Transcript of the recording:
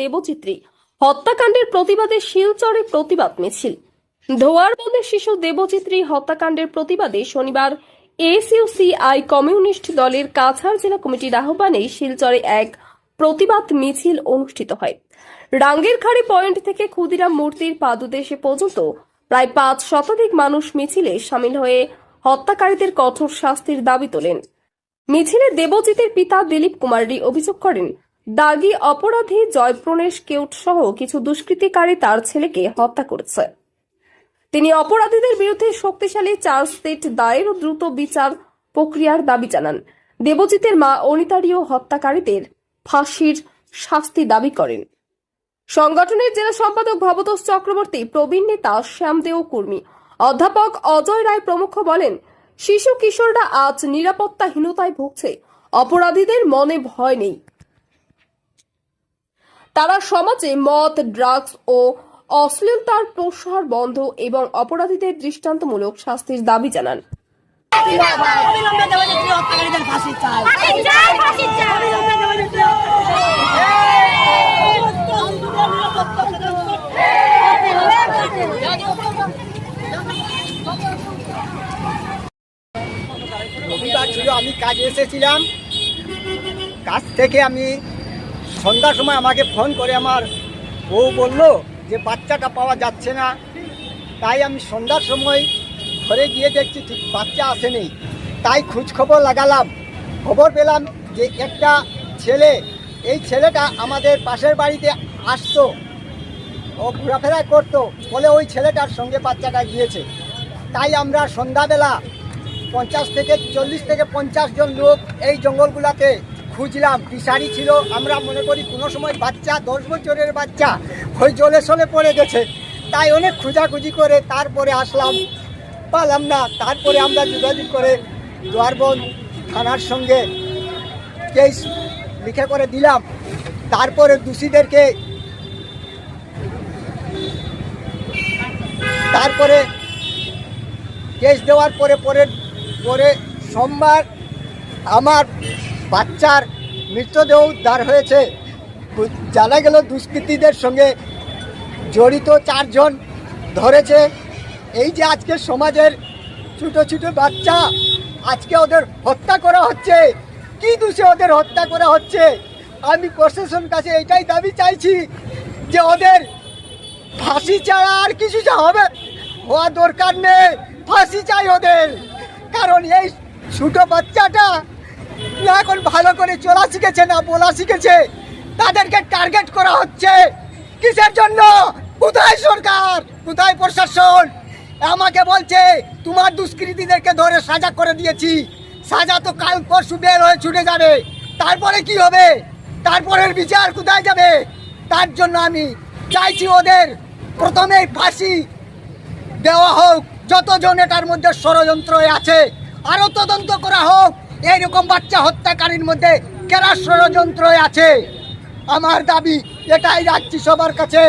দেবচিত্রী। হত্যাকাণ্ডের প্রতিবাদে শিলচরে প্রতিবাদ মিছিল। ধোয়ার বন্ধে শিশু দেবচিত্রী হত্যাকাণ্ডের প্রতিবাদে শনিবার এসইউসিআই কমিউনিস্ট দলের কাছাড় জেলা কমিটির আহ্বানে শিলচরে এক প্রতিবাদ মিছিল অনুষ্ঠিত হয়। রাঙ্গেরখাড়ি পয়েন্ট থেকে ক্ষুদিরাম মূর্তির পাদুদেশে পর্যন্ত প্রায় পাঁচ শতাধিক মানুষ মিছিলে সামিল হয়ে হত্যাকারীদের কঠোর শাস্তির দাবি তোলেন। মিছিলে দেবজিতের পিতা দিলীপ কুমারী অভিযোগ করেন, দাগি অপরাধী জয়প্রণেশ কেউট সহ কিছু দুষ্কৃতিকারী তার ছেলেকে হত্যা করেছে। তিনি অপরাধীদের বিরুদ্ধে শক্তিশালী চার্জশিট দায়ের ও দ্রুত বিচার প্রক্রিয়ার দাবি জানান। দেবজিতের মা অনিতারীয় হত্যাকারীদের ফাঁসির শাস্তি দাবি করেন। সংগঠনের জেলা সম্পাদক ভবতোষ চক্রবর্তী প্রবীণ নেতা শ্যামদেও কুর্মী। অধ্যাপক অজয় রায় প্রমুখ বলেন শিশু কিশোররা আজ নিরাপত্তাহীনতায় ভুগছে। অপরাধীদের মনে ভয় নেই। তারা সমাজে মদ ড্রাগস ও অশ্লীলতার প্রসার বন্ধ এবং অপরাধীদের দৃষ্টান্তমূলক শাস্তির দাবি জানান। অবিলম্বে দেবযাত্রী হত্যাকারীদের ফাঁসি চাই অবিলম্বে দেবযাত্রী রবিবার ছিল আমি কাজে এসেছিলাম। কাজ থেকে আমি সন্ধ্যার সময় আমাকে ফোন করে আমার বউ বলল যে বাচ্চাটা পাওয়া যাচ্ছে না। তাই আমি সন্ধ্যার সময় ঘরে গিয়ে দেখছি ঠিক বাচ্চা আসেনি। তাই খোঁজ খবর লাগালাম। খবর পেলাম যে একটা ছেলে, এই ছেলেটা আমাদের পাশের বাড়িতে আসতো, ও ঘোরাফেরা করতো বলে ওই ছেলেটার সঙ্গে বাচ্চাটা গিয়েছে। তাই আমরা সন্ধ্যাবেলা পঞ্চাশ থেকে চল্লিশ থেকে পঞ্চাশ জন লোক এই জঙ্গলগুলাতে খুঁজলাম। ফিশারি ছিল, আমরা মনে করি কোনো সময় বাচ্চা, দশ বছরের বাচ্চা ওই জলে সলে পড়ে গেছে। তাই অনেক খোঁজাখুঁজি করে তারপরে আসলাম। পালাম না, তারপরে আমরা যোগাযোগ করে দোয়ারবন থানার সঙ্গে কেস লিখে করে দিলাম। তারপরে দোষীদেরকে তারপরে কেস দেওয়ার পরে পরে পরে সোমবার আমার বাচ্চার মৃতদেহ উদ্ধার হয়েছে। জানা গেল দুষ্কৃতীদের সঙ্গে জড়িত চারজন ধরেছে। এই যে আজকে সমাজের ছোটো ছোটো বাচ্চা, আজকে ওদের হত্যা করা হচ্ছে। কি দোষে ওদের হত্যা করা হচ্ছে? আমি প্রশাসন কাছে এটাই দাবি চাইছি যে ওদের ফাঁসি ছাড়া আর কিছু যা হবে, হওয়া দরকার নেই। ফাঁসি চাই ওদের। কারণ এই ছোটো বাচ্চাটা না এখন ভালো করে চলা শিখেছে, না বলা শিখেছে। তাদেরকে টার্গেট করা হচ্ছে। কিসের জন্য? কোথায় সরকার? কোথায় প্রশাসন? আমাকে বলছে, তোমার দুষ্কৃতীদেরকে ধরে সাজা করে দিয়েছি। সাজা তো কাল পরশু বের হয়ে ছুটে যাবে। তারপরে কি হবে? তারপরের বিচার কোথায় যাবে? তার জন্য আমি চাইছি ওদের প্রথমেই ফাঁসি দেওয়া হোক। যতজন এটার মধ্যে ষড়যন্ত্র আছে, আরও তদন্ত করা হোক। এইরকম বাচ্চা হত্যাকারীর মধ্যে কেরা ষড়যন্ত্র আছে? আমার দাবি, এটাই রাখছি সবার কাছে।